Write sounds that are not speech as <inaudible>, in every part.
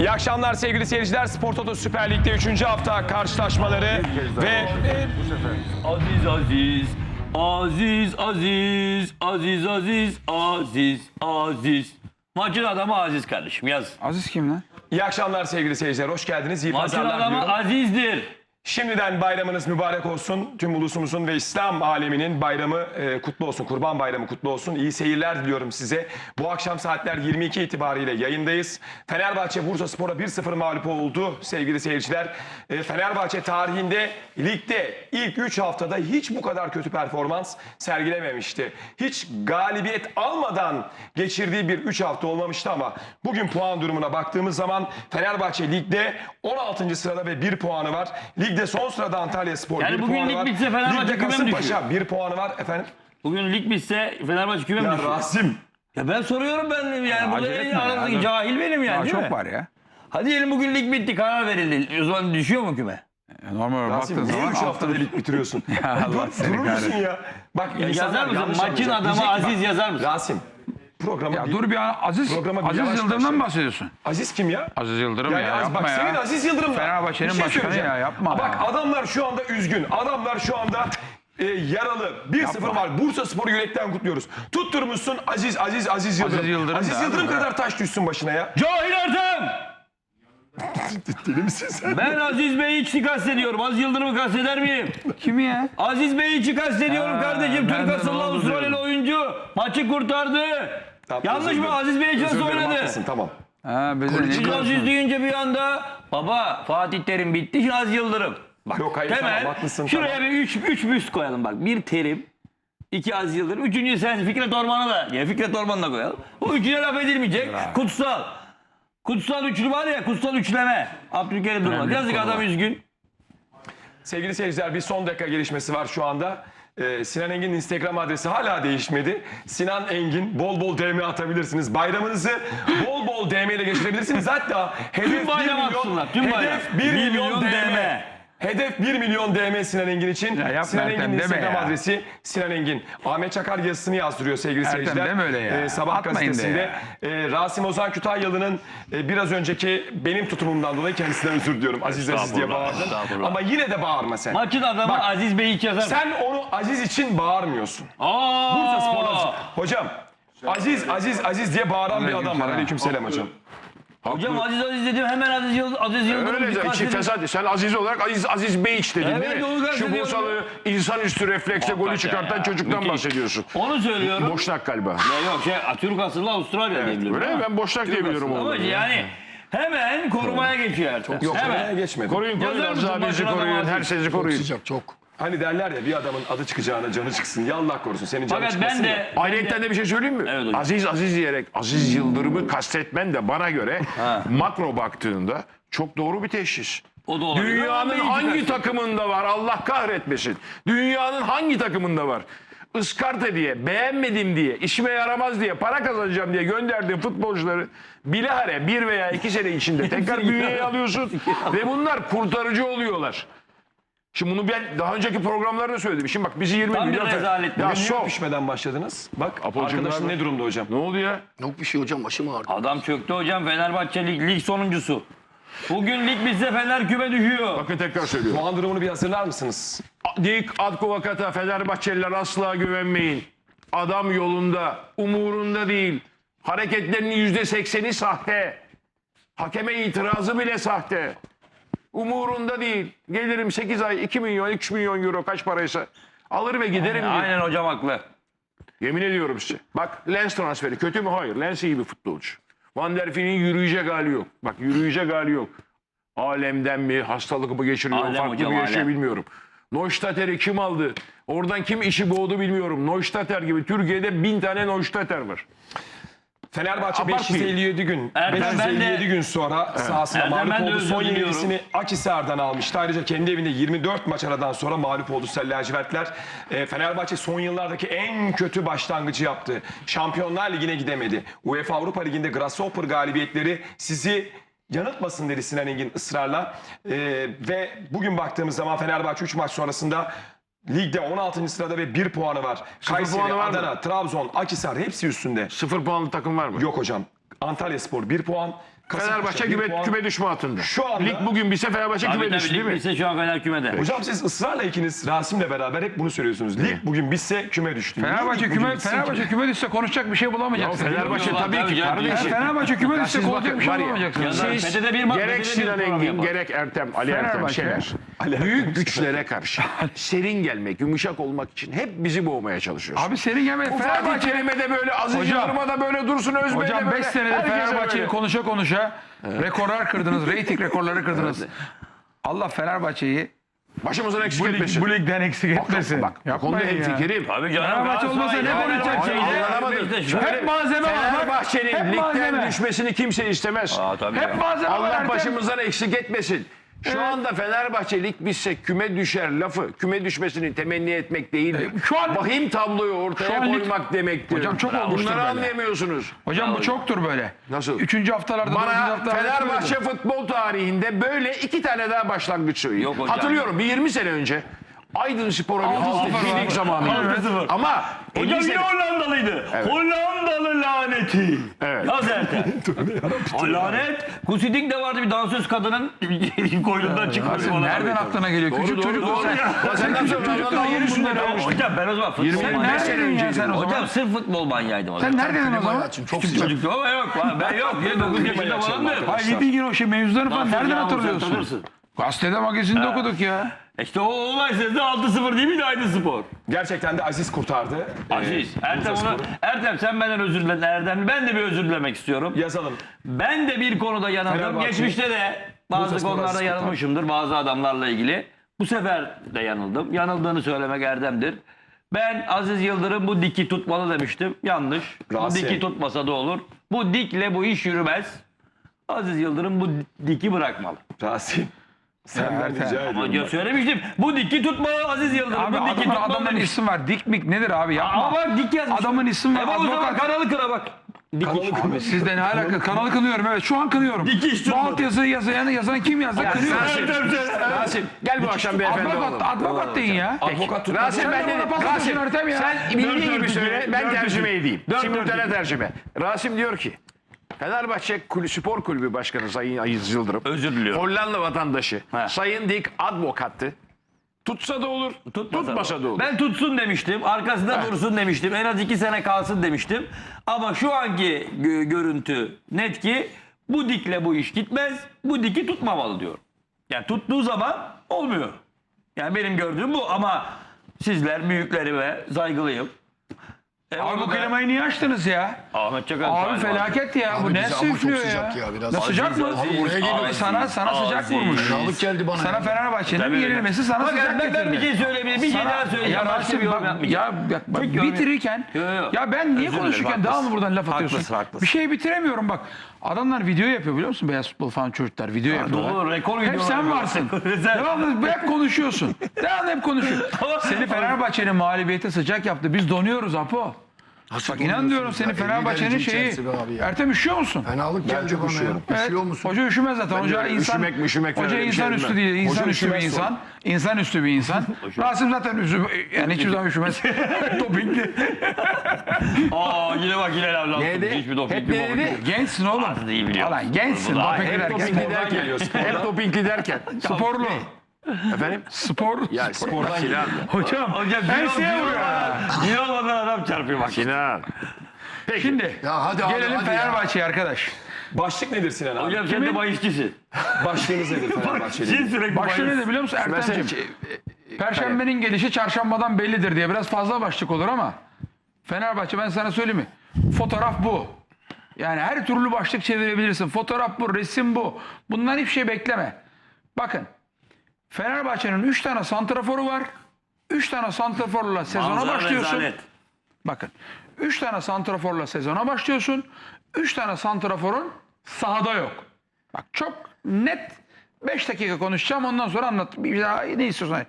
İyi akşamlar sevgili seyirciler. Spor Toto Süper Lig'de 3. hafta karşılaşmaları ve Aziz Aziz Aziz Aziz Aziz Aziz Aziz Aziz Maçın adamı Aziz kardeşim yaz. Aziz kim lan? iyi akşamlar sevgili seyirciler. Hoş geldiniz. İyi Maçın pazarlar adamı diliyorum. Aziz'dir. Şimdiden bayramınız mübarek olsun. Tüm ulusumuzun ve İslam aleminin bayramı e, kutlu olsun. Kurban bayramı kutlu olsun. İyi seyirler diliyorum size. Bu akşam saatler 22 itibariyle yayındayız. Fenerbahçe Bursa Spor'a 1-0 mağlup oldu sevgili seyirciler. E, Fenerbahçe tarihinde ligde ilk 3 haftada hiç bu kadar kötü performans sergilememişti. Hiç galibiyet almadan geçirdiği bir 3 hafta olmamıştı ama bugün puan durumuna baktığımız zaman Fenerbahçe ligde 16. sırada ve 1 puanı var. Ligde son sırada Antalya Spor Yani 1 bugün puanı lig var. bitse Fenerbahçe Ligde küme mi Kasımpaşa 1 puanı var efendim. Bugün lig bitse Fenerbahçe küme mi Ya düşüyor? Rasim. Ya ben soruyorum ben yani burada acele en etme ya, aradaki dur. cahil benim yani Daha değil çok mi? var ya. Hadi diyelim bugün lig bitti karar verildi. O zaman düşüyor mu küme? E, Normal Rasim baktığın niye zaman 3 altı- haftada lig bitiriyorsun? <laughs> Ya Allah Dur, seni durur musun kahretsin. ya? Bak Ya insanlar yazar mısın? yanlış Maçın anlayacak. adamı Diyecek ki bak, Aziz yazar mısın? Rasim. Programa Ya bir- dur bir an Aziz, Programa bir Aziz yavaş Yıldırım'dan başlayalım. bahsediyorsun. Aziz kim ya? Aziz Yıldırım Yani ya Az- yapma bak ya. senin Aziz Yıldırım. Fenerbahçe'nin Bir şey başkanı söyleyeceğim. ya, yapma Bak ya. adamlar şu anda üzgün. Adamlar şu anda e, yaralı. 1-0 var. Bursa Spor'u yürekten kutluyoruz. Tutturmuşsun Aziz Aziz Aziz Yıldırım. Aziz Yıldırım Aziz da Yıldırım abi. kadar taş düşsün başına ya. Cahil Ertem! <laughs> Deli misin sen? Ben Aziz Bey'i hiç kastediyorum. Aziz Yıldırım'ı kasteder miyim? Kimi ya? Aziz Bey'i hiç kastediyorum Ha, kardeşim. ben Türk de asıllı onu Avustralyalı diyorum. oyuncu. Maçı kurtardı. Tamam, Yanlış özür mı? dilerim. Aziz Bey için Özür nasıl dilerim, oynadı? haklısın, tamam. Ha, bize ne diyorsun? Aziz deyince bir anda baba Fatih Terim bitti. Şimdi Aziz Yıldırım. Bak Yok, hayır, temel. tamam, haklısın, şuraya tamam. bir üç, üç büst koyalım bak. Bir Terim. iki Aziz Yıldırım. Üçüncü sen Fikret Orman'ı da. Ya Fikret Orman'ı da koyalım. Bu üçüne laf edilmeyecek. Kutsal. Kutsal üçlü var ya kutsal üçleme. Abdülkerim Durmaz. Yazık adam var. üzgün. Sevgili seyirciler bir son dakika gelişmesi var şu anda. Ee, Sinan Engin'in Instagram adresi hala değişmedi. Sinan Engin bol bol DM atabilirsiniz. Bayramınızı bol bol DM ile geçirebilirsiniz. Hatta hedef 1 bayram milyon, atsınlar, tüm bayram. hedef 1 Bir milyon, milyon DM. Hedef 1 milyon DM Sinan Engin için. Ya yapma Sinan Ertem, Engin'in deme Instagram ya. adresi Sinan Engin. Ahmet Çakar yazısını yazdırıyor sevgili Ertem, seyirciler. deme öyle ya. Ee, Sabah Atmayın de gazetesinde. Ee, Rasim Ozan Kütahyalı'nın e, biraz önceki benim tutumumdan dolayı kendisinden özür diliyorum. Aziz Aziz diye Estağfurullah, bağırdım. estağfurullah. Ama yine de bağırma sen. Maçın adamı Bak, Aziz Bey hiç yazar. Sen onu Aziz için bağırmıyorsun. Aa! Bursa Spor'da hocam Aziz Aziz Aziz diye bağıran bir adam var. Aleykümselam. Aleykümselam hocam. Aziz Aziz dedim hemen Aziz Yıldırım. Aziz Yıldırım. Öyle bir de içi kastedin. fesat. Sen Aziz olarak Aziz Aziz Beyiç dedin Evet, değil onu mi? Şu kastediyorum. Bursalı insanüstü refleksle golü Hakikaten çıkartan ya. çocuktan Müthiş. bahsediyorsun. Onu söylüyorum. Boşnak galiba. Ya yok şey Türk asıllı Avustralya diye biliyorum. Öyle mi? Ben boşnak diye biliyorum Ama onu. yani hemen korumaya geçiyor artık. Yok hemen. geçmedi. Koruyun koruyun Yazar Aziz mısın abinizi başına koruyun. Her şeyi koruyun. Sıcak çok. Hani derler ya bir adamın adı çıkacağına canı çıksın. Ya Allah korusun senin canın Fakat çıkmasın ben de Ayrıca de bir şey söyleyeyim mi? Evet hocam. Aziz Aziz diyerek Aziz Yıldırım'ı kastetmen de bana göre <laughs> makro baktığında çok doğru bir teşhis. o da olabilir. Ama Dünyanın Bey'i hangi takımında var Allah kahretmesin. Dünyanın hangi takımında var? Iskarta diye, beğenmedim diye, işime yaramaz diye, para kazanacağım diye gönderdiğin futbolcuları bilahare bir veya iki sene içinde <laughs> tekrar bünyeye alıyorsun <laughs> ve bunlar kurtarıcı oluyorlar. Şimdi bunu ben daha önceki programlarda söyledim. Şimdi bak bizi 20 Tam bir milyon... rezalet. Ya Bugün niye sok. öpüşmeden başladınız? Bak Apocuğum arkadaşın nerede? ne durumda hocam? Ne oldu ya? Yok bir şey hocam başım ağrıdı. Adam çöktü hocam Fenerbahçe lig, lig sonuncusu. Bugün lig bitse Fener küme düşüyor. Bakın tekrar söylüyorum. Puan durumunu bir hazırlar mısınız? Dik Atko Vakata Fenerbahçeliler asla güvenmeyin. Adam yolunda, umurunda değil. Hareketlerinin yüzde sekseni sahte. Hakeme itirazı bile sahte. Umurunda değil. Gelirim 8 ay 2 milyon 3 milyon euro kaç paraysa alır ve giderim diyor. Aynen hocam haklı. Yemin ediyorum size. Bak Lens transferi kötü mü? Hayır. Lens iyi bir futbolcu. Van der Fiel'in yürüyecek hali yok. Bak yürüyecek hali yok. Alemden mi, hastalık mı geçiriyor, Alem farklı hocam, bir yaşıyor alem. bilmiyorum. Neustadter'i kim aldı? Oradan kim işi boğdu bilmiyorum. Neustadter gibi. Türkiye'de bin tane Neustadter var. Fenerbahçe Abartmayın. 557 gün, Erdem, ben de- 557 gün sonra sahasında Erdem, mağlup ben de oldu. özür Son diliyorum. yenilgisini Akisar'dan almıştı. Ayrıca kendi evinde 24 maç aradan sonra mağlup oldu Sarı Lacivertler. E, Fenerbahçe son yıllardaki en kötü başlangıcı yaptı. Şampiyonlar Ligi'ne gidemedi. UEFA Avrupa Ligi'nde Grasshopper galibiyetleri sizi yanıltmasın dedi Sinan Engin ısrarla. E, ve bugün baktığımız zaman Fenerbahçe 3 maç sonrasında Ligde 16. sırada ve 1 puanı var. Kayseri, puanı var mı? Adana, Trabzon, Akisar hepsi üstünde. Sıfır puanlı takım var mı? Yok hocam. Antalya Spor 1 puan. Fenerbahçe bir küme, puan- küme düşme hattında. Şu anda- Lig bugün bitse Fenerbahçe Tabii küme tabii düştü değil lig mi? bitse şu an Fener kümede. Hocam siz ısrarla ikiniz Rasim'le beraber hep bunu söylüyorsunuz. Lig bugün bitse küme düştü. Niye Fenerbahçe lig bugün küme bitsin Fenerbahçe ki? küme düşse konuşacak bir şey bulamayacaksın. Fenerbahçe Yok, tabii tabii ki canım. Ya kardeşim. Fenerbahçe küme düşse siz konuşacak bakın, bir şey var ya, bulamayacaksın. Ya Siz bir ma- gerek Sinan Engin, gerek Ertem, Ali Ertem Fenerbahçe. Şener. Büyük güçlere karşı <laughs> serin gelmek, yumuşak olmak için hep bizi boğmaya çalışıyorsun. Abi senin gelme Bu Fatih Fenerbahçe Terim'e de böyle Aziz Hocam- Yıldırım'a da böyle Dursun Özbey'e de Hocam böyle. 5 senedir herkese Fenerbahçe'yi böyle. konuşa konuşa rekorlar kırdınız. <laughs> Reyting rekorları kırdınız. Allah Fenerbahçe'yi Başımızdan eksik bu, lig, etmesin. bu ligden eksik etmesin. Bak, bak, bu konuda Yapmayın ya. hemfikirim. Tabii canım. Fenerbahçe olmasa ne konuşacak? Fenerbahçe, Anlamadım. Hep malzeme var. bak. Fenerbahçe'nin Hep ligden malzeme. düşmesini kimse istemez. Aa, tabii Hep ya. malzeme var. Allah Ertem. başımızdan eksik etmesin. Şu Evet. anda Fenerbahçe lig bitse küme düşer lafı küme düşmesini temenni etmek değildir. Şu an- Vahim tabloyu Şu ortaya an lig- koymak demektir. Hocam çok olmuştur Bunları böyle. anlayamıyorsunuz. Hocam bu çoktur böyle. Nasıl? Üçüncü haftalarda, dördüncü Bana haftalarda. Fenerbahçe futbol tarihinde böyle iki tane daha başlangıç söyleyeyim. Yok hocam. Hatırlıyorum bir 20 sene önce Aydın Spor'a bir Altı sıfır. Ama 50 Hocam sene... yine Hollandalıydı. Hollandalı laneti. Evet. Yaz Ertem. <laughs> o lanet. Kusidink de vardı bir dansöz kadının <laughs> koynundan çıkmış Abi falan. nereden aklına geliyor? Küçük doğru, çocuk doğru sen. ya. Sen nasıl Küçük çocuk Ronaldo yeni bunları. almıştın? Hocam ben o zaman futbol Sen manyağıydım. neredeydin ya sen o zaman? Hocam sırf futbol manyağıydım o zaman. Sen neredeydin o zaman? Çok Küçük çocuktum ama yok. Ben yok. 9 yaşında falandım. Hayır yediğin gün o şey mevzuları falan nereden hatırlıyorsun? Gazetede magazinde okuduk ya. İşte o olay sezde 6-0 değil miydi Aydın Spor? Gerçekten de Aziz kurtardı. Aziz. Ee, Ertem Bursa onu, Spor'u. Ertem sen benden özür diledin Erdem. Ben de bir özür dilemek istiyorum. Yazalım. Ben de bir konuda yanıldım. Fenerbahçe. Geçmişte de bazı Bursa Spor konularda Aziz yanılmışımdır bazı adamlarla ilgili. Bu sefer de yanıldım. Yanıldığını söylemek erdemdir. Ben Aziz Yıldırım bu diki tutmalı demiştim. Yanlış. Rasim. Bu diki tutmasa da olur. Bu dikle bu iş yürümez. Aziz Yıldırım bu diki bırakmalı. Rasim. Senden rica ediyorum. Ama ya söylemiştim. Bu diki tutmalı Aziz Yıldırım. Abi bu diki adamın, tutmalı adamın demiştim. isim var. Dik mik nedir abi yapma. Ama bak dik yazmış. Adamın ismi var. E bak o zaman Advokat. kanalı kıra bak. Dik. Abi sizde ne alaka? Kanalı kınıyorum evet. Şu an kınıyorum. Dikiş tutmadı. alt yazıyı yazan, yazan kim yazdı? Kınıyorum. Rasim gel bu akşam beyefendi Advokat, olalım. advokat deyin ya. Advokat tutmadı. Rasim Sen ben de de bana Rasim ya. sen bildiğin gibi söyle ben tercüme edeyim. İki. tercüme. Rasim diyor ki Fenerbahçe Kulü Spor Kulübü Başkanı Sayın Aziz Yıldırım. Özür diliyorum. Hollanda vatandaşı. He. Sayın Dick Advokattı. Tutsa da olur, tutmasa da olur. Ben tutsun demiştim. Arkasında dursun demiştim. En az iki sene kalsın demiştim. Ama şu anki gö- görüntü net ki bu dikle bu iş gitmez. Bu diki tutmamalı diyor. Yani tuttuğu zaman olmuyor. Yani benim gördüğüm bu ama sizler büyüklerime saygılıyım. E, Abi bu klimayı niye açtınız ya? Ahmet Çakar. Abi Salim felaket ya. Bu Abi ne bize ama çok süflüyor ya? sıcak ya, biraz. Ne sıcak mı? Aziz, Abi buraya geliyor. Abi sana sana sıcak Aziz. vurmuş. Fenalık geldi bana. Sana ya. Fenerbahçe'nin Tabii. yenilmesi sana Bakın sıcak ben, ben bir getirdi. şey söyleyeyim. Bir şey daha söyleyeceğim. Ya Başka bir Rasim yorum bak, yapmayacağım. ya, bak, bak Tek yorum- bitirirken Yo, yo. ya ben niye Özür dilerim, konuşurken daha mı buradan laf atıyorsun? Haklısın, haklısın. Bir şey bitiremiyorum bak. Adamlar video yapıyor biliyor musun? Beyaz futbol falan çocuklar video yapıyorlar. Doğru, rekor Hep sen var. varsın. <laughs> Devamlı hep konuşuyorsun. <laughs> Devamlı hep konuşuyorsun. Seni Fenerbahçe'nin mağlubiyete sıcak yaptı. Biz donuyoruz Apo. Bak inan diyorum ya? seni 50 Fenerbahçe'nin şeyi. Ertem üşüyor musun? Fenalık geldi bana üşüyorum. ya. Üşüyor musun? Hoca üşümez zaten. Hoca öyle insan, üşümek üşümek hoca bir insan şey üstü değil. İnsan Hoca üstü bir üşümez insan. İnsan üstü bir insan. <laughs> Rasim zaten üstü, yani hiçbir zaman üşümez. <laughs> Dopingli. <laughs> Aa yine bak yine lav lav. Neydi? Hiçbir doping Hep neydi? Gençsin oğlum. Az değil biliyorum. Ulan gençsin. Bu da- Dopingli Hep derken. dopingli derken. Hep dopingli derken. Sporlu. Efendim? Spor. Ya spordan Sinan. Hocam. Hocam Her şeye vuruyor ya. Bir olmadan adam çarpıyor bak. Sinan. Peki. Şimdi Ya hadi abi gelelim hadi ya. Fenerbahçe'ye arkadaş. Başlık nedir Sinan abi? Hocam sen de bahisçisin. Başlığınız nedir Fenerbahçe'yle? Sin sürekli Başlığı bahis. ne de biliyor musun Ertem'ciğim? Mesela- Perşembenin gelişi çarşambadan bellidir diye biraz fazla başlık olur ama Fenerbahçe ben sana söyleyeyim mi? Fotoğraf bu. Yani her türlü başlık çevirebilirsin. Fotoğraf bu, resim bu. Bundan hiçbir şey bekleme. Bakın. Fenerbahçe'nin 3 tane santraforu var. 3 tane santraforla sezona Manzara başlıyorsun. rezalet. Bakın. 3 tane santraforla sezona başlıyorsun. 3 tane santraforun sahada yok. Bak çok net 5 dakika konuşacağım ondan sonra anlat. Bir daha ne istiyorsan.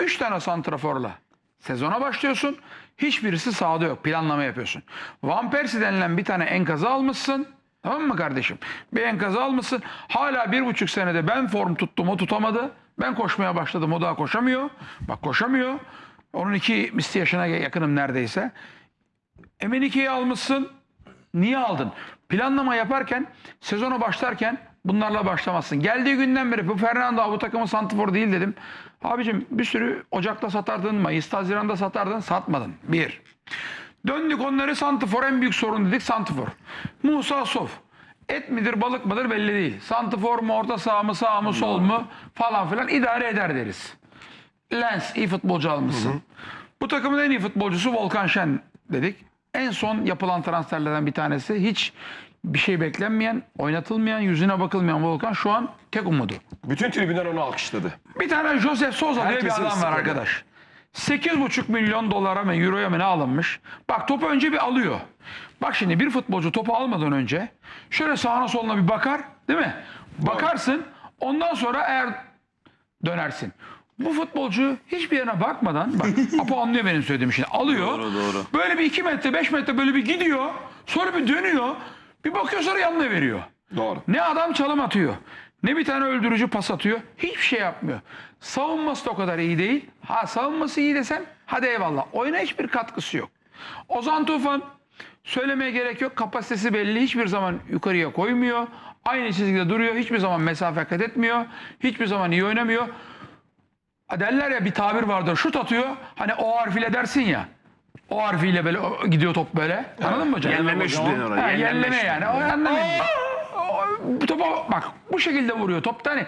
3 tane santraforla sezona başlıyorsun. Hiçbirisi sahada yok. Planlama yapıyorsun. Van Persie denilen bir tane enkazı almışsın. Tamam mı kardeşim? Bir enkazı almışsın. Hala bir buçuk senede ben form tuttum o tutamadı. Ben koşmaya başladım o daha koşamıyor. Bak koşamıyor. Onun iki misli yaşına yakınım neredeyse. Emenike'yi almışsın. Niye aldın? Planlama yaparken, sezona başlarken bunlarla başlamazsın. Geldiği günden beri bu Fernando bu takımın santifor değil dedim. Abicim bir sürü Ocak'ta satardın, Mayıs'ta, Haziran'da satardın, satmadın. Bir. Döndük onları santifor en büyük sorun dedik santifor. Musa Sof. Et midir balık mıdır belli değil. Santifor mu orta saha mı sağ mı sol mu falan filan idare eder deriz. Lens iyi futbolcu almışsın. Bu takımın en iyi futbolcusu Volkan Şen dedik. En son yapılan transferlerden bir tanesi. Hiç bir şey beklenmeyen, oynatılmayan, yüzüne bakılmayan Volkan şu an tek umudu. Bütün tribünler onu alkışladı. Bir tane Joseph Souza diye bir Herkesin adam var sıkıldı. arkadaş. 8,5 milyon dolara mı euroya mı ne alınmış? Bak topu önce bir alıyor. Bak şimdi bir futbolcu topu almadan önce şöyle sağına soluna bir bakar değil mi? Bakarsın ondan sonra eğer dönersin. Bu futbolcu hiçbir yerine bakmadan bak <laughs> Apo anlıyor benim söylediğim şeyi. Alıyor. Doğru, doğru. Böyle bir 2 metre 5 metre böyle bir gidiyor. Sonra bir dönüyor. Bir bakıyor sonra yanına veriyor. Doğru. Ne adam çalım atıyor. Ne bir tane öldürücü pas atıyor. Hiçbir şey yapmıyor. Savunması da o kadar iyi değil. Ha savunması iyi desem hadi eyvallah. Oyuna hiçbir katkısı yok. Ozan Tufan söylemeye gerek yok. Kapasitesi belli. Hiçbir zaman yukarıya koymuyor. Aynı çizgide duruyor. Hiçbir zaman mesafe kat etmiyor. Hiçbir zaman iyi oynamıyor. Ha Derler ya bir tabir vardır. Şut atıyor. Hani o harfiyle dersin ya. O harfiyle böyle o- gidiyor top böyle. Anladın mı hocam? Yenleme şutu denir ona. Yenleme yani. O anlamayın. Topa bak bu şekilde vuruyor. Topta hani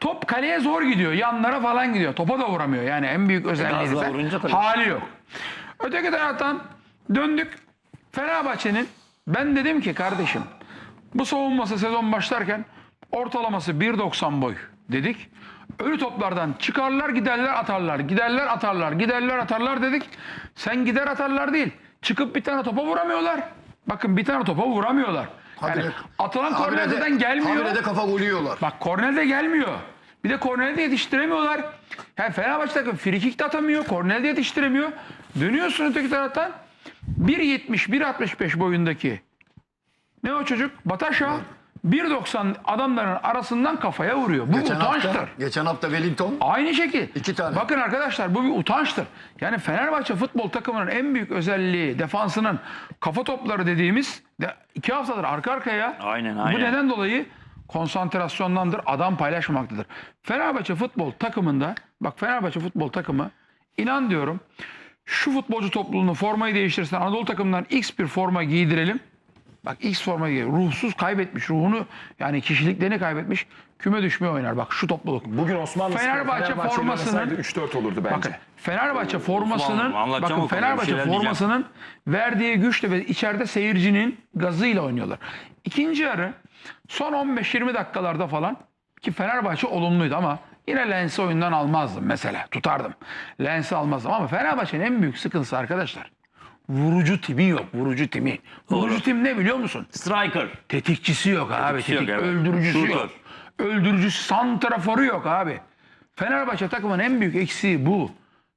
top kaleye zor gidiyor. Yanlara falan gidiyor. Topa da vuramıyor. Yani en büyük özelliği ise vurunca tabii. hali yok. Öteki taraftan döndük. Fenerbahçe'nin ben dedim ki kardeşim bu savunması sezon başlarken ortalaması 1.90 boy dedik. Ölü toplardan çıkarlar giderler atarlar. Giderler atarlar. Giderler atarlar dedik. Sen gider atarlar değil. Çıkıp bir tane topa vuramıyorlar. Bakın bir tane topa vuramıyorlar. Yani Habire- atılan Habire de- kornerden gelmiyor. habire de kafa golü yiyorlar. Bak korner de gelmiyor. Bir de kornerde de yetiştiremiyorlar. Yani Fenerbahçe takım frikik de atamıyor. Kornerde de yetiştiremiyor. Dönüyorsun öteki taraftan 1.70 1.65 boyundaki ne o çocuk? Bataşa 1.90 adamların arasından kafaya vuruyor. Bu Geçen utançtır. hafta, geçen hafta Wellington Aynı şekil. İki tane. Bakın arkadaşlar bu bir utançtır. Yani Fenerbahçe futbol takımının en büyük özelliği defansının kafa topları dediğimiz de iki haftadır arka arkaya. Aynen, Bu aynen. neden dolayı konsantrasyondandır, adam paylaşmamaktadır. Fenerbahçe futbol takımında, bak Fenerbahçe futbol takımı inan diyorum şu futbolcu topluluğunu formayı değiştirsen Anadolu takımından X bir forma giydirelim. Bak X forma giyiyor. Ruhsuz kaybetmiş. Ruhunu yani kişiliklerini kaybetmiş. Küme düşmeye oynar. Bak şu topluluk. Bugün Osmanlı Fenerbahçe Fenerbahçe'yle formasının- oynasaydı 3-4 olurdu bence. Bakın Fenerbahçe formasının Osmanlı, bakın Fenerbahçe formasının verdiği güçle ve içeride seyircinin gazıyla oynuyorlar. İkinci yarı son 15-20 dakikalarda falan ki Fenerbahçe olumluydu ama yine Lens'i oyundan almazdım mesela tutardım. Lens'i almazdım ama Fenerbahçe'nin en büyük sıkıntısı arkadaşlar vurucu timi yok vurucu timi. Vurucu tim ne biliyor musun? Striker. Tetikçisi yok abi. Tetikçisi yok, Tetik, evet. öldürücüsü Shooter. yok. Öldürücüsü, santraforu yok abi. Fenerbahçe takımın en büyük eksiği bu.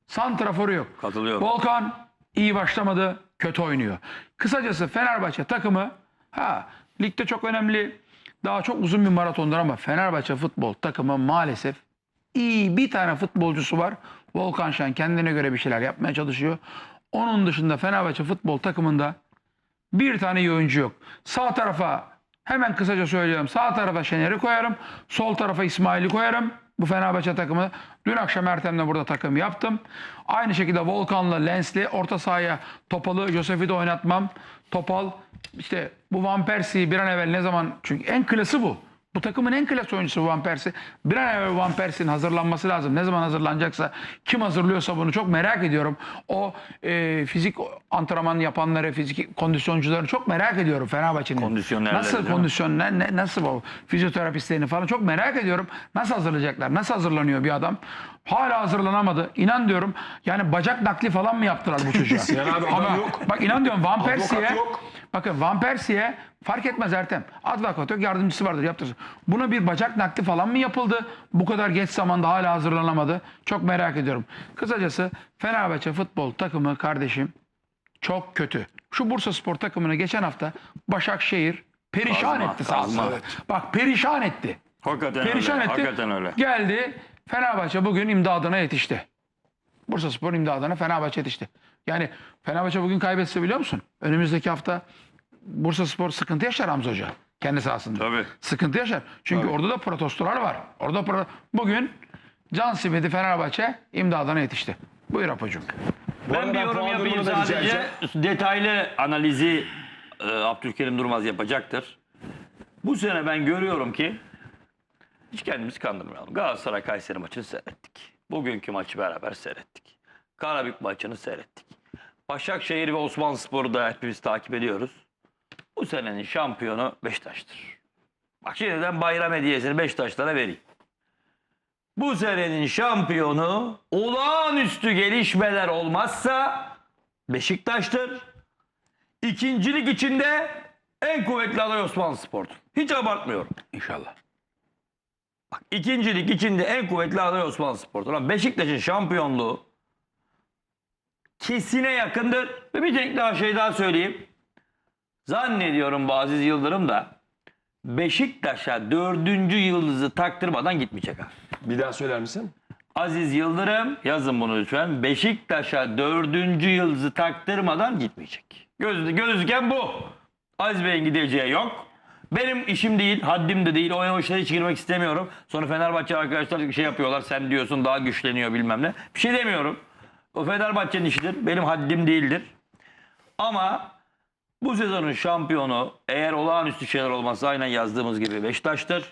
Santraforu yok. Katılıyorum. Volkan iyi başlamadı, kötü oynuyor. Kısacası Fenerbahçe takımı ha ligde çok önemli. Daha çok uzun bir maratondur ama Fenerbahçe futbol takımı maalesef iyi bir tane futbolcusu var. Volkan Şen kendine göre bir şeyler yapmaya çalışıyor. Onun dışında Fenerbahçe futbol takımında bir tane iyi oyuncu yok. Sağ tarafa hemen kısaca söylüyorum. Sağ tarafa Şener'i koyarım. Sol tarafa İsmail'i koyarım. Bu Fenerbahçe takımı. Dün akşam Ertem'le burada takım yaptım. Aynı şekilde Volkan'la Lens'li orta sahaya Topalı, Josef'i de oynatmam. Topal işte bu Van Persie'yi bir an evvel ne zaman çünkü en klası bu. Bu takımın en klas oyuncusu Van Persie. Bir an evvel Van Persie'nin hazırlanması lazım. Ne zaman hazırlanacaksa, kim hazırlıyorsa bunu çok merak ediyorum. O e, fizik antrenman yapanları, fizik kondisyoncuları çok merak ediyorum Fenerbahçe'nin. Nasıl değil mi? kondisyon, ne, nasıl bu fizyoterapistlerini falan çok merak ediyorum. Nasıl hazırlayacaklar, nasıl hazırlanıyor bir adam? Hala hazırlanamadı. İnan diyorum yani bacak nakli falan mı yaptılar bu çocuğa? <laughs> Sinan abi, adam Ama yok. Bak inan diyorum Van Persie'ye yok. Bakın Van Persie'ye fark etmez Ertem. Advokat yok yardımcısı vardır yaptırsın. Buna bir bacak nakli falan mı yapıldı? Bu kadar geç zamanda hala hazırlanamadı. Çok merak ediyorum. Kısacası Fenerbahçe futbol takımı kardeşim çok kötü. Şu Bursa Spor takımını geçen hafta Başakşehir perişan Kazma, etti kazma. sahasında. Bak perişan etti. Hakikaten Perişan öyle. etti. Hakikaten öyle. Geldi Fenerbahçe bugün imdadına yetişti. Bursa Spor imdadına Fenerbahçe yetişti. Yani Fenerbahçe bugün kaybetse biliyor musun? Önümüzdeki hafta Bursa Spor sıkıntı yaşar Hamza Hoca. Kendi sahasında. Tabii. Sıkıntı yaşar. Çünkü orada da protestolar var. Orada pro- bugün Can Simidi Fenerbahçe imdadına yetişti. Buyur Apocuğum. Bu Ben bir yorum yapayım sadece. Detaylı analizi e, Abdülkerim Durmaz yapacaktır. Bu sene ben görüyorum ki hiç kendimizi kandırmayalım. Galatasaray Kayseri maçını seyrettik. Bugünkü maçı beraber seyrettik. Karabük maçını seyrettik. Başakşehir ve Osmanlıspor'u da hepimiz takip ediyoruz. Bu senenin şampiyonu Beşiktaş'tır. Bak şimdiden bayram hediyesini Beşiktaşlara vereyim. Bu senenin şampiyonu olağanüstü gelişmeler olmazsa Beşiktaş'tır. İkincilik içinde en kuvvetli aday Osmanlı Spor'dur. Hiç abartmıyorum. İnşallah. Bak ikincilik içinde en kuvvetli aday Osmanlı Spor'dur. Ama Beşiktaş'ın şampiyonluğu kesine yakındır. Ve bir tek daha şey daha söyleyeyim. Zannediyorum bu Aziz Yıldırım da Beşiktaş'a dördüncü yıldızı taktırmadan gitmeyecek abi. Bir daha söyler misin? Aziz Yıldırım yazın bunu lütfen. Beşiktaş'a dördüncü yıldızı taktırmadan gitmeyecek. Göz, gözüken bu. Aziz Bey'in gideceği yok. Benim işim değil, haddim de değil. O, o işlere hiç girmek istemiyorum. Sonra Fenerbahçe arkadaşlar şey yapıyorlar. Sen diyorsun daha güçleniyor bilmem ne. Bir şey demiyorum. O Fenerbahçe'nin işidir. Benim haddim değildir. Ama bu sezonun şampiyonu eğer olağanüstü şeyler olmazsa aynen yazdığımız gibi Beşiktaş'tır.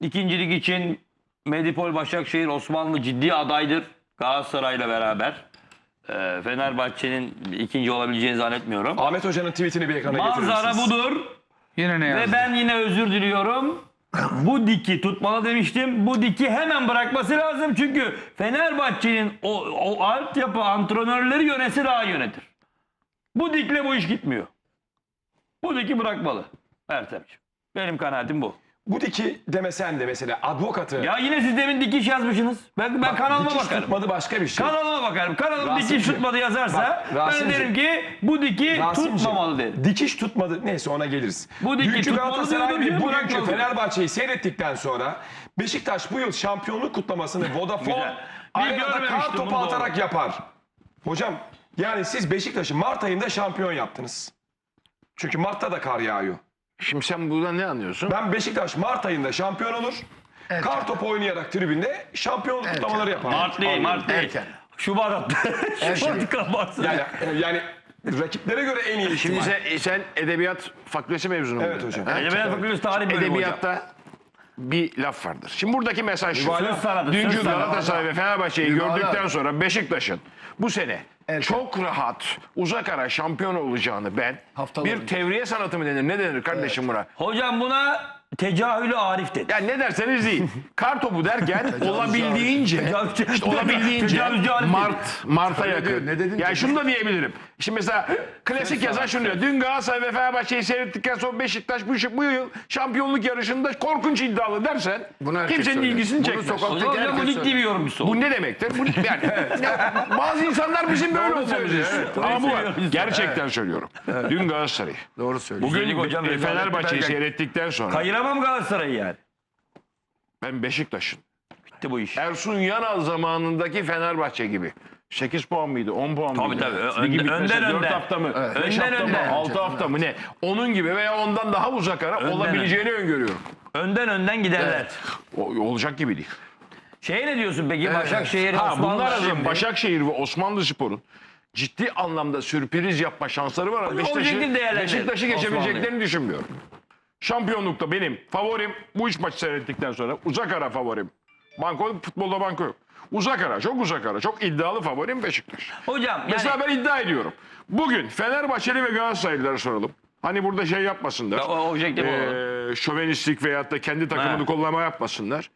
İkincilik için Medipol Başakşehir Osmanlı ciddi adaydır Galatasaray'la beraber. Ee, Fenerbahçe'nin ikinci olabileceğini zannetmiyorum. Ahmet Hoca'nın tweetini bir ekrana getirir Manzara budur Yine ne yazdı? ve ben yine özür diliyorum. Bu diki tutmalı demiştim. Bu diki hemen bırakması lazım çünkü Fenerbahçe'nin o, o altyapı antrenörleri yönetse daha yönetir. Bu dikle bu iş gitmiyor. Bu diki bırakmalı Ertemciğim. Benim kanaatim bu. Bu diki demesen de mesela advokatı. Ya yine siz demin dikiş yazmışsınız. Ben, ben kanalıma dikiş bakarım. tutmadı başka bir şey. Kanalıma bakarım. Kanalım Rasimciğim, dikiş tutmadı yazarsa bak, ben Rasimciğim. derim ki bu diki Rasimciğim, tutmamalı derim. Dikiş tutmadı. Neyse ona geliriz. Bu diki Dünkü tutmalı Galatasaray diyorum, ve diyor, bugünkü. Fenerbahçe'yi seyrettikten sonra Beşiktaş bu yıl şampiyonluk kutlamasını Vodafone Güzel. Bir arenada kar topu bunu, atarak doğru. yapar. Hocam yani siz Beşiktaş'ı Mart ayında şampiyon yaptınız. Çünkü Mart'ta da kar yağıyor. Şimdi sen buradan ne anlıyorsun? Ben Beşiktaş Mart ayında şampiyon olur. Kar topu oynayarak tribünde şampiyonluk kutlamaları yapar. Mart değil, Mart değil. Erken. Şubat attı. <laughs> Şubat kapatsın. Yani, yani rakiplere göre en iyi Şimdi ihtimal. sen, sen edebiyat fakültesi mezunu Evet hocam. Ha? Edebiyat Fakültesi Tarih Bölümü hocam. Bir laf vardır. Şimdi buradaki mesaj şu. Sanatı, Dünkü. Galatasaray ve Fenerbahçe'yi gördükten sonra Beşiktaş'ın bu sene çok rahat uzak ara şampiyon olacağını ben Haftalar bir önce. tevriye sanatı mı denir ne denir kardeşim buna? Hocam buna tecahülü Arif dedi. Ya ne derseniz deyin. <laughs> Kar topu derken olabildiğince Tecavüzcü- işte olabildiğince Tecavüzcü Arif dedi. Mart Mart'a Öyle yakın. diyor, ne dedin ya ki? şunu da diyebilirim. Şimdi mesela klasik yazan şunu diyor. Dün Galatasaray ve Fenerbahçe'yi seyrettikten sonra Beşiktaş bu, bu yıl şampiyonluk yarışında korkunç iddialı dersen Bunu herkes kimsenin söyler. ilgisini Bunu çekmez. sokak- Hocam, hocam bu dik gibi yorumcusu. Bu ne demektir? Bu <laughs> yani, ya, bazı insanlar bizim böyle olmamız istiyor. Ama bu var. Gerçekten söylüyorum. Dün Galatasaray. Doğru söylüyorsun. Bugün Söyledik hocam, e, rezalet Fenerbahçe'yi seyrettikten sonra Kayıramam Galatasaray'ı yani. ben Beşiktaş'ın Bitti bu iş. Ersun Yanal zamanındaki Fenerbahçe gibi. 8 puan mıydı? 10 puan Tabii mıydı? tabii. Ö- Ligi önden- bitmese önden 4 önden. hafta mı? Evet. 5 Önden hafta önden. mı? 6 hafta mı ne? Onun gibi veya ondan daha uzak ara Önden olabileceğini öngörüyorum. Önden önden giderler. O, olacak gibi değil. Şey ne diyorsun peki Başakşehir, Ha, Osmanlı bunlar arasında? Başakşehir ve Osmanlı Spor'un ciddi anlamda sürpriz yapma şansları var. Beşiktaş'ı. Beşiktaş'ı geçebileceklerini düşünmüyorum. Şampiyonlukta benim favorim bu üç maçı seyrettikten sonra uzak ara favorim. Banko, futbolda banko yok. Uzak ara, çok uzak ara, çok iddialı favorim Beşiktaş. Hocam yani Mesela ben iddia ediyorum. Bugün Fenerbahçeli ve Galatasaraylılara soralım. Hani burada şey yapmasınlar. Ya, o objektif Ee, şövenistik veyahut da kendi takımını Ha. kollama yapmasınlar.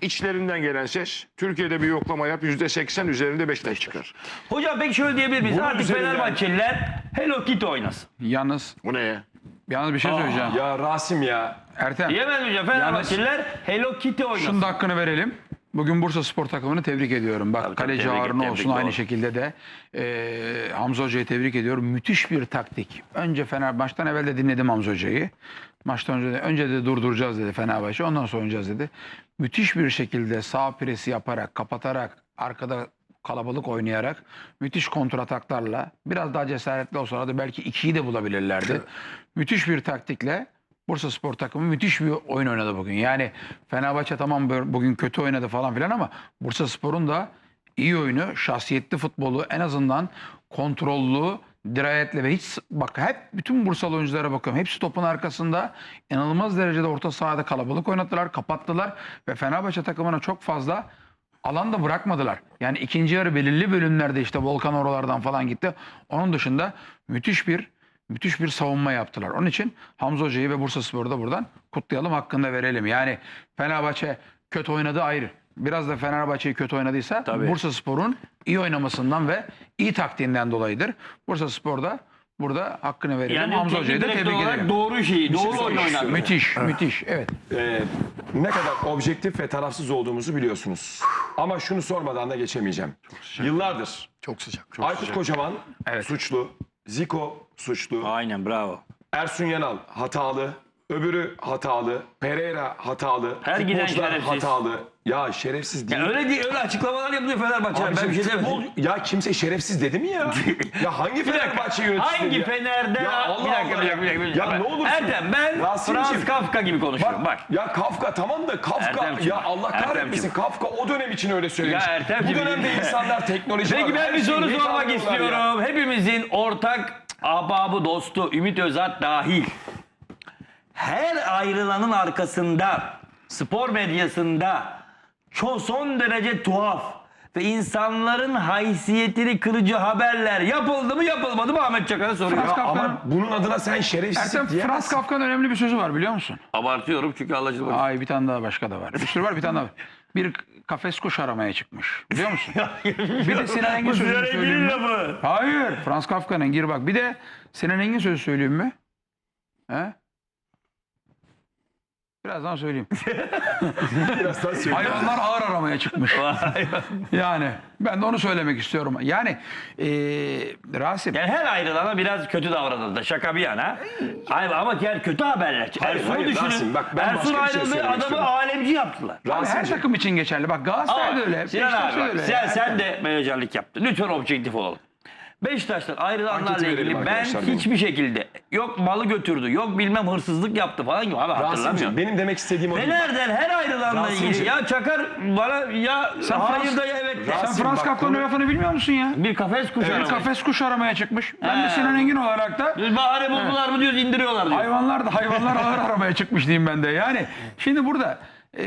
İçlerinden gelen ses Türkiye'de bir yoklama yap yüzde seksen üzerinde Beşiktaş çıkar. hocam peki şöyle diyebilir miyiz? Bunun Artık Fenerbahçeliler Hello Kitty oynasın. Yalnız, Bu ne ya? Yalnız bir şey söyleyeceğim. Ya Rasim ya. Ertem, Diyemez mi hocam? Fenerbahçeliler Hello Kitty oynasın. şunun da hakkını verelim. Bugün Bursa Spor takımını tebrik ediyorum. Bak Tabii, kaleci tebrik Harun tebrik, olsun aynı doğru. şekilde de e, Hamza Hoca'yı tebrik ediyorum. Müthiş bir taktik. Önce Fener maçtan evvel de dinledim Hamza Hoca'yı. Maçtan önce de, önce de durduracağız dedi Fenerbahçe. Ondan sonra oynayacağız dedi. Müthiş bir şekilde sağ presi yaparak, kapatarak, arkada kalabalık oynayarak müthiş kontrataklarla biraz daha cesaretli olsalardı belki ikiyi de bulabilirlerdi. Müthiş bir taktikle Bursa Spor takımı müthiş bir oyun oynadı bugün. Yani Fenerbahçe tamam bugün kötü oynadı falan filan ama Bursa Spor'un da iyi oyunu, şahsiyetli futbolu en azından kontrollü, dirayetli ve hiç bak hep bütün Bursalı oyunculara bakıyorum. Hepsi topun arkasında inanılmaz derecede orta sahada kalabalık oynattılar, kapattılar ve Fenerbahçe takımına çok fazla alan da bırakmadılar. Yani ikinci yarı belirli bölümlerde işte Volkan oralardan falan gitti. Onun dışında müthiş bir müthiş bir savunma yaptılar. Onun için Hamza Hoca'yı ve Bursa Spor'u da buradan kutlayalım, hakkını da verelim. Yani Fenerbahçe kötü oynadı ayrı. Biraz da Fenerbahçe'yi kötü oynadıysa Bursa Spor'un iyi oynamasından ve iyi taktiğinden dolayıdır. Bursa Spor da burada hakkını verelim. Yani Hamza Hoca'yı da tebrik olarak edelim. doğru şeyi, doğru oyun oynadı. Müthiş, müthiş. Evet. Ee, ne kadar objektif ve tarafsız olduğumuzu biliyorsunuz. Ama şunu sormadan da geçemeyeceğim. Yıllardır Çok sıcak. Aykut Kocaman Evet. suçlu, Zico suçlu, Aynen bravo. Ersun Yanal hatalı, öbürü hatalı, Pereira hatalı, Her giden futbolcular şerefsiz. hatalı. Ya şerefsiz değil. Ya öyle değil, öyle açıklamalar yapıyor Fenerbahçe. Abicim, ben bir şey futbol- demedim. ya kimse şerefsiz dedi mi ya? <laughs> ya hangi Bir. Fenerbahçe yöneticisi Hangi ya? Fener'de? Ya Allah bir dakika, Allah bir dakika, bir dakika, bir Ya dakika. ne olursun. Ertem ben Rasimciğim, Franz Kafka gibi konuşuyorum. Bak. Ya Kafka tamam da Kafka Ertemciğim, ya Allah kahretmesin Ertemciğim. Kafka o dönem için öyle söylemiş. Ya Ertemciğim, Bu dönemde insanlar <laughs> teknoloji Peki var, ben her bir şeyi soru sormak ya. istiyorum. Hepimizin ortak ahbabı, dostu Ümit Özat dahil. Her ayrılanın arkasında spor medyasında çok son derece tuhaf ve insanların haysiyetini kırıcı haberler yapıldı mı yapılmadı mı Ahmet Çakar'a soruyor. Frans Ya Kafka'nın- ama bunun adına sen şerefsizsin Ertem diyemezsin. Frans Kafka'nın önemli bir sözü var biliyor musun? Abartıyorum çünkü anlaşılmaz. Ay bir tane daha başka da var. Bir sürü var bir tane daha var. Bir kafes kuş aramaya çıkmış. Biliyor musun? <laughs> bir de Sinan Engin sözünü söyleyeyim mi? lafı. Hayır. Frans Kafka'nın gir bak. Bir de Sinan Engin sözü söyleyeyim mi? He? Birazdan söyleyeyim. <laughs> Biraz daha söyle. Hayvanlar ağır aramaya çıkmış. <laughs> yani ben de onu söylemek istiyorum. Yani eee Rasim. Yani her ayrılana biraz kötü davranıldı. Şaka bir yana. Ay, ama yani kötü haberler. Hayır, Ersun'u hayır, düşünün. Rasim, bak ben Ersun başka bir şey ayrıldı söylemek adamı istiyorum. alemci yaptılar. Abi her takım için geçerli. Bak Galatasaray'da öyle. Sinan abi da öyle. sen, sen de menajerlik yaptın. Lütfen objektif olalım. Beşiktaş'tan ayrılanlarla ilgili ben hiçbir şekilde yok malı götürdü, yok bilmem hırsızlık yaptı falan gibi abi hatırlamıyorum. benim demek istediğim o. Fener'den her ayrılanla ilgili ya Çakar bana ya Sen hayır da ya evet de. Sen Frans konu- lafını bilmiyor musun ya? Bir kafes kuşu Bir aramayı. kafes kuş aramaya çıkmış. Ben de. Sinan Engin olarak da Bir bahane buldular mı diyoruz indiriyorlar diyor. hayvanlar da hayvanlar ağır aramaya çıkmış diyeyim ben de. Yani şimdi burada eee,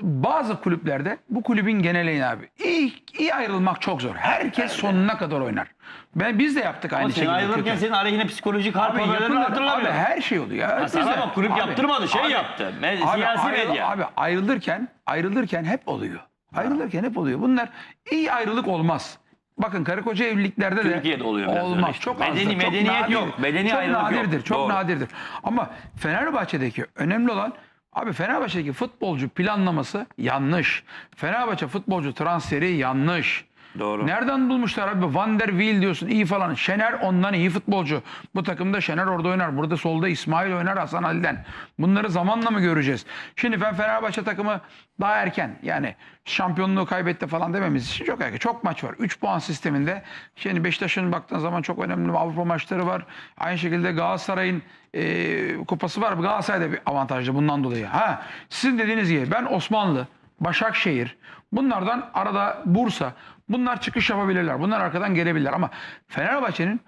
bazı kulüplerde bu kulübün geneleğini abi iyi, iyi ayrılmak çok zor. Herkes sonuna kadar oynar. Ben biz de yaptık aynı Ama sen ayrılırken kötü. senin aleyhine psikolojik harp haberlerini yapılır. Abi her şey oluyor. Ya, sana bak kulüp Abi, yaptırmadı şey abi, yaptı. Me- Abi, siyasi ayrı- medya. Abi ayrılırken ayrılırken hep oluyor. Ayrılırken hep oluyor. Bunlar iyi ayrılık olmaz. Bakın karı koca evliliklerde de Türkiye'de oluyor biraz öyle olmaz. işte. Çok Medeni- azdır, çok medeniyet nadir. yok. Medeni çok ayrılık yok. nadirdir. Çok Doğru. nadirdir. Ama Fenerbahçe'deki önemli olan Abi Fenerbahçe'deki futbolcu planlaması yanlış. Fenerbahçe futbolcu transferi yanlış. Doğru. Nereden bulmuşlar abi? Van der Wiel diyorsun iyi falan. Şener ondan iyi futbolcu. Bu takımda Şener orada oynar. Burada solda İsmail oynar Hasan Ali'den. Bunları zamanla mı göreceğiz? Şimdi ben Fenerbahçe takımı daha erken yani şampiyonluğu kaybetti falan dememiz için çok erken. Çok maç var. 3 puan sisteminde. Şimdi Beşiktaş'ın baktığın zaman çok önemli Avrupa maçları var. Aynı şekilde Galatasaray'ın e, kupası var. Galatasaray'da bir avantajlı bundan dolayı. Ha, sizin dediğiniz gibi ben Osmanlı, Başakşehir bunlardan arada Bursa bunlar çıkış yapabilirler. Bunlar arkadan gelebilirler ama Fenerbahçe'nin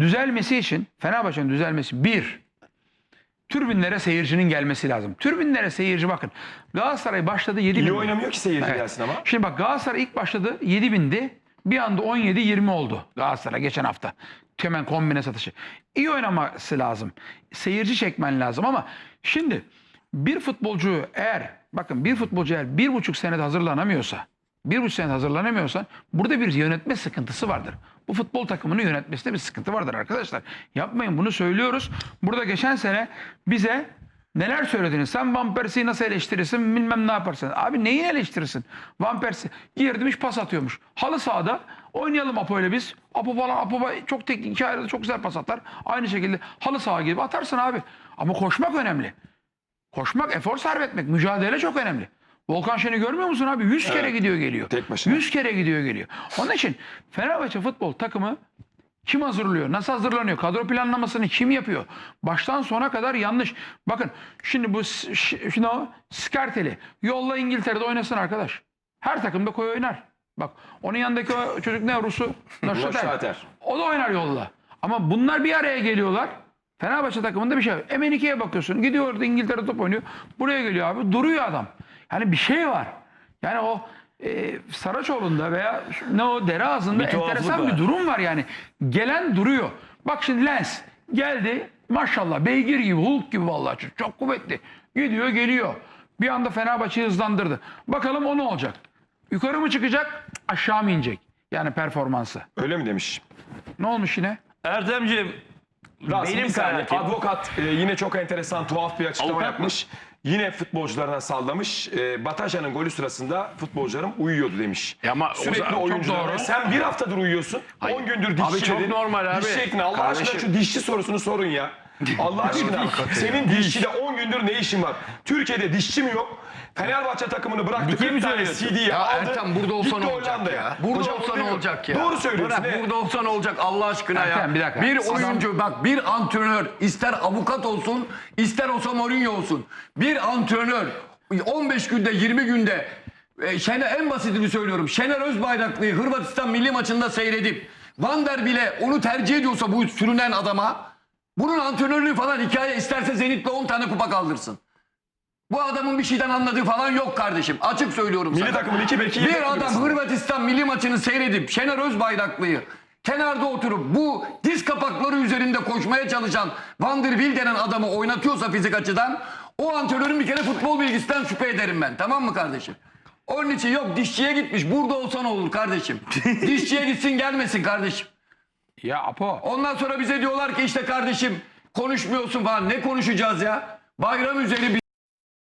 düzelmesi için Fenerbahçe'nin düzelmesi bir türbinlere seyircinin gelmesi lazım. Türbinlere seyirci bakın. Galatasaray başladı 7 bin. İyi oynamıyor ki seyirci Evet. gelsin ama. Şimdi bak Galatasaray ilk başladı 7 bindi. Bir anda 17-20 oldu Galatasaray geçen hafta. Hemen kombine satışı. İyi oynaması lazım. Seyirci çekmen lazım ama şimdi bir futbolcu eğer bakın bir futbolcu eğer bir buçuk senede hazırlanamıyorsa bir buçuk senede hazırlanamıyorsan burada bir yönetme sıkıntısı vardır. Bu futbol takımını yönetmesinde bir sıkıntı vardır arkadaşlar. Yapmayın bunu söylüyoruz. Burada geçen sene bize Neler söylediniz? Sen Van Persie'yi nasıl eleştirirsin bilmem ne yaparsın. Abi neyi eleştirirsin? Van Persie girdimiş pas atıyormuş. Halı sahada oynayalım Apo ile biz. Apo falan Apo çok teknik ayrıda çok güzel pas atar. Aynı şekilde halı saha gibi atarsın abi. Ama koşmak önemli. Koşmak, efor sarf etmek, mücadele çok önemli. Volkan Şen'i görmüyor musun abi? 100 kere gidiyor geliyor. Tek başına. 100 kere gidiyor geliyor. Onun için Fenerbahçe futbol takımı kim hazırlıyor? Nasıl hazırlanıyor? Kadro planlamasını kim yapıyor? Baştan sona kadar yanlış. Bakın şimdi bu şimdi o Skarteli yolla İngiltere'de oynasın arkadaş. Her takımda koy oynar. Bak onun yanındaki o çocuk ne Rus'u? <laughs> Neşater. O da oynar yolla. Ama bunlar bir araya geliyorlar. Fenerbahçe takımında bir şey var. MN2'ye bakıyorsun. Gidiyor orada İngiltere top oynuyor. Buraya geliyor abi. Duruyor adam. Yani bir şey var. Yani o e, Saraçoğlu'nda veya ne o dere ağzında Bir enteresan bir durum var yani. Gelen duruyor. Bak şimdi Lens geldi. Maşallah beygir gibi, Hulk gibi vallahi çok, çok kuvvetli. Gidiyor geliyor. Bir anda Fenerbahçe'yi hızlandırdı. Bakalım o ne olacak? Yukarı mı çıkacak, aşağı mı inecek? Yani performansı. Öyle mi demiş? Ne olmuş yine? Ertemciğim Rasim benim bir saniye. kanaatim. Avukat e, yine çok enteresan tuhaf bir açıklama Avukat mı? yapmış. Yine futbolcularına sallamış. E, Batasya'nın golü sırasında futbolcularım uyuyordu demiş. Ya ama o Sürekli çok doğru. E Sen bir haftadır uyuyorsun. 10 gündür dişçi Abi çok dedin. normal abi. Dişçi ektin. Allah Kardeşim. aşkına şu dişçi sorusunu sorun ya. <laughs> Allah aşkına. Senin dişçide 10 gündür ne işin var? Türkiye'de dişçi mi yok? Fenerbahçe takımını bıraktı. Dike 40 mi tane? CD'yi Ya aldı. Ertem burada olsa ne olacak ya? Burada Hocam olsa ne olacak ya? Doğru söylüyorsun. Bırak burada olsa ne olacak Allah aşkına Ertem, ya. bir dakika. Bir Adam- oyuncu bak bir antrenör ister avukat olsun ister olsa Mourinho olsun. Bir antrenör 15 günde 20 günde e, Şener en basitini söylüyorum. Şener Özbayraklı'yı Hırvatistan milli maçında seyredip Van der bile onu tercih ediyorsa bu sürünen adama bunun antrenörlüğü falan hikaye isterse Zenit'le 10 tane kupa kaldırsın. Bu adamın bir şeyden anladığı falan yok kardeşim. Açık söylüyorum Milli sana. takımın iki beki Bir adam kulübesinde. Hırvatistan milli maçını seyredip Şener Özbayraklı'yı kenarda oturup bu diz kapakları üzerinde koşmaya çalışan Van der Wiel denen adamı oynatıyorsa fizik açıdan o antrenörün bir kere futbol bilgisinden şüphe ederim ben. Tamam mı kardeşim? Onun için yok dişçiye gitmiş. Burada olsa ne olur kardeşim? <laughs> dişçiye gitsin gelmesin kardeşim. Ya Apo. Ondan sonra bize diyorlar ki işte kardeşim konuşmuyorsun falan. Ne konuşacağız ya? Bayram üzeri bir